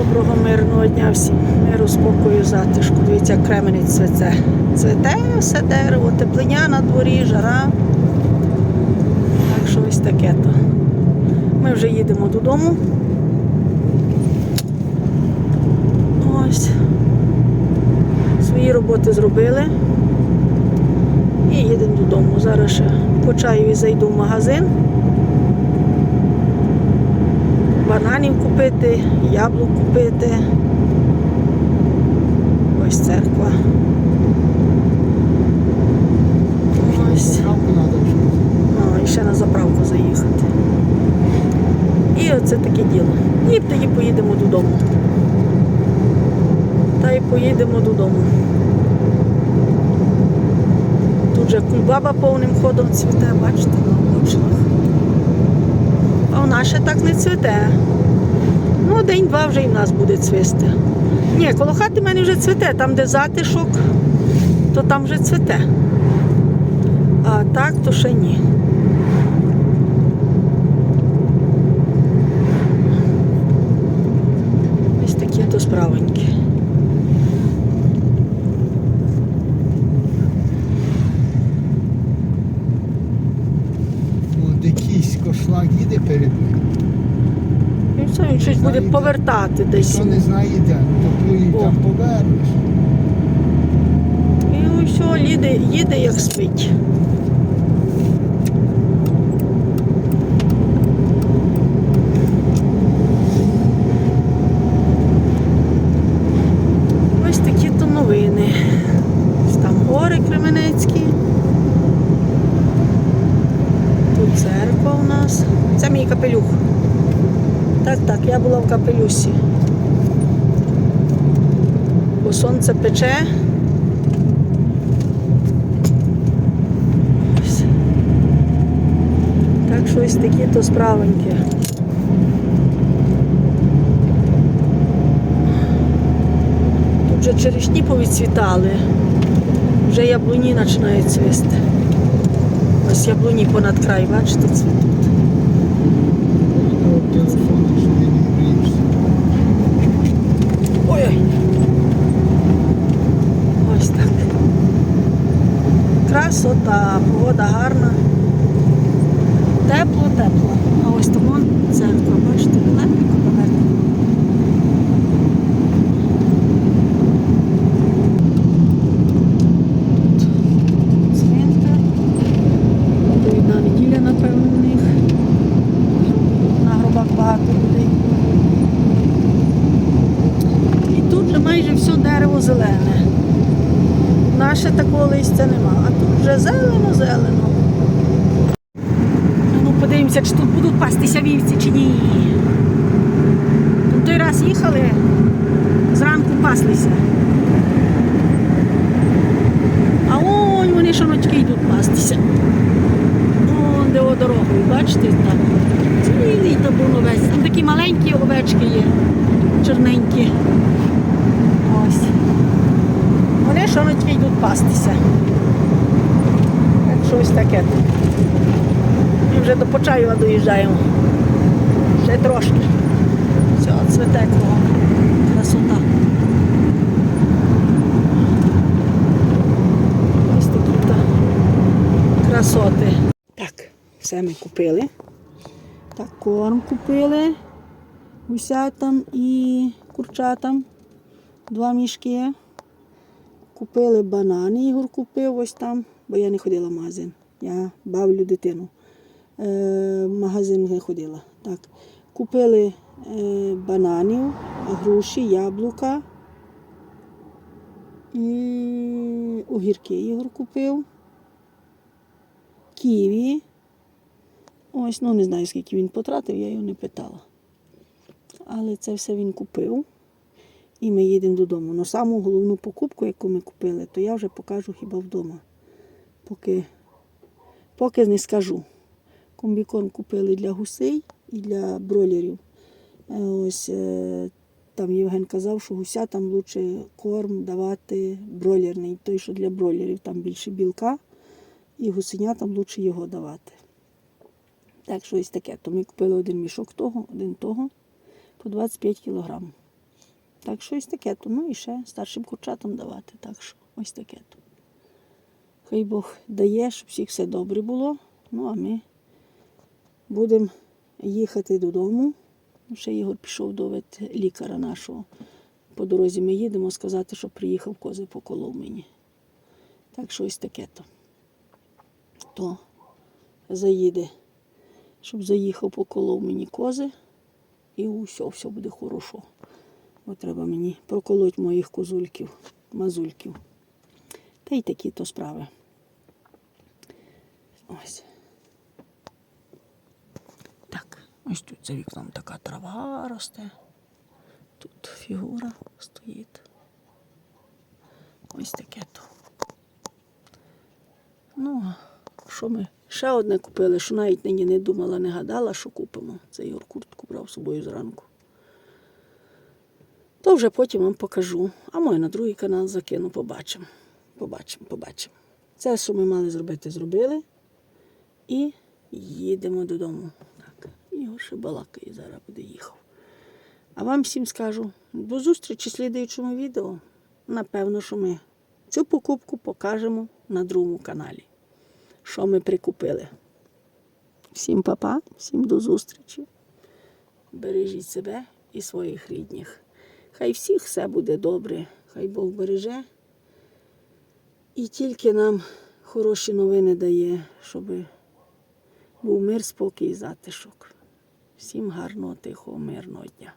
Доброго мирного дня всім. Миру, спокою, затишку. Дивіться, кременець цвете. Цвете все дерево, теплиня на дворі, жара. Так що ось таке то. Ми вже їдемо додому. Ось. Свої роботи зробили. І їдемо додому. Зараз ще по чаю зайду в магазин. Бананів купити, яблук купити. Ось церква. Ось. О, і ще на заправку заїхати. І оце таке діло. І тоді поїдемо додому. Та й поїдемо додому. Тут же кульбаба повним ходом цвіте, бачите, на обочинах. А в так не цвіте. Ну, день-два вже і в нас буде цвісти. Ні, коло хати в мене вже цвіте, там, де затишок, то там вже цвіте. А так, то ще ні. Ось такі то справоньки. І він щось буде повертати десь. Хто не знає де, то О. там повернеш. І все, їде, їде як спить. Ось такі то новини. Ось Там гори Кременецькі. Тут церква у нас. Це мій капелюх. Так, так, я була в капелюсі. Бо сонце пече. Так що ось такі то справоньки. Тут вже черешні повідцвітали. Вже яблуні починають цвісти. Ось яблуні понад край, бачите, цвітуть. От телефон, що ти не грієшся. Ой-ой. Ось так. Красота, погода гарна. Тепло, тепло. А ось вон церква, бачите, далеко, далеко. Цвинтар. Відповідна неділя, напевно, у них. На гробах багато людей. І тут майже все дерево зелене. Наше такого листя нема, а тут вже зелено-зелено. Ну, подивимося, чи тут будуть пастися вівці чи ні. Тут той раз їхали, зранку паслися. А ой, вони шаночки йдуть пастися. Вон де о дорогою, бачите, так. Цілий табун овець. Там такі маленькі овечки є, чорненькі. Ось. Вони шаночки йдуть пастися. Так що ось таке. Ми вже до Почаєва доїжджаємо. Ще трошки. Все, цвете кругом. Красота. Ось такі то красоти. Так, все ми купили. Так, корм купили гусятам і курчатам. Два мішки. Купили банани, Ігор купив ось там, бо я не ходила в магазин. Я бавлю дитину. Е, магазин не ходила. Так. Купили е, бананів, груші, яблука. І огірки Ігор купив. Ківі. Ось, ну не знаю, скільки він потратив, я його не питала. Але це все він купив. І ми їдемо додому. Но саму головну покупку, яку ми купили, то я вже покажу хіба вдома. Поки, поки не скажу. Комбікорм купили для гусей і для бройлерів. Е, Ось е, там Євген казав, що гусятам краще корм давати бройлерний, той, що для бройлерів, там більше білка, і гусенятам краще його давати. Так що ось таке. То ми купили один мішок того, один того по 25 кілограм. Так що ось таке то. Ну і ще старшим курчатам давати. Так що ось таке то. Хай Бог дає, щоб всіх все добре було. Ну а ми будемо їхати додому. Ще Ігор пішов до ветлікаря нашого. По дорозі ми їдемо сказати, що приїхав кози поколов мені. Так що ось таке то. То заїде, щоб заїхав, поколов мені кози, і усе, все буде хорошо. Бо треба мені проколоть моїх козульків, мазульків. Та й такі то справи. Ось. Так, ось тут за вікном така трава росте. Тут фігура стоїть. Ось таке то. Ну, що ми? Ще одне купили, що навіть нині не думала, не гадала, що купимо. Це Ігор куртку брав з собою зранку. То вже потім вам покажу. А може на другий канал закину, побачимо. Побачимо, побачимо. Це, що ми мали зробити, зробили. І їдемо додому. Так, Ігор ще балакає, зараз буде їхав. А вам всім скажу до зустрічі в слідуючому відео. Напевно, що ми цю покупку покажемо на другому каналі. Що ми прикупили. Всім па-па, всім до зустрічі. Бережіть себе і своїх рідних. Хай всіх все буде добре, хай Бог береже. І тільки нам хороші новини дає, щоб був мир, спокій і затишок. Всім гарного, тихого, мирного дня.